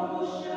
অবশ্যই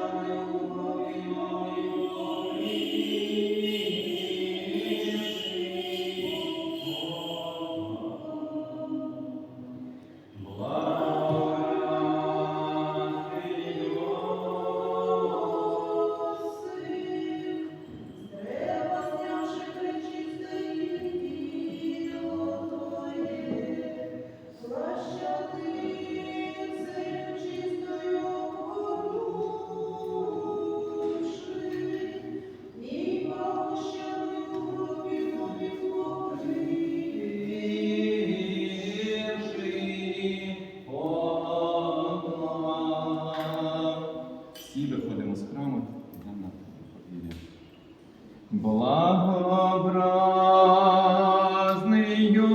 Благообразний Йосиф,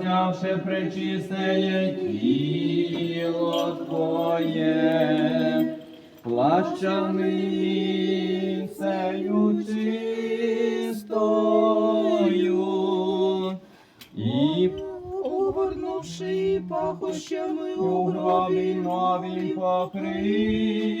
знявши пречисленє тіло Твоє, плащаницею чистою, Огорнувши пахощами у гробі нові покрив.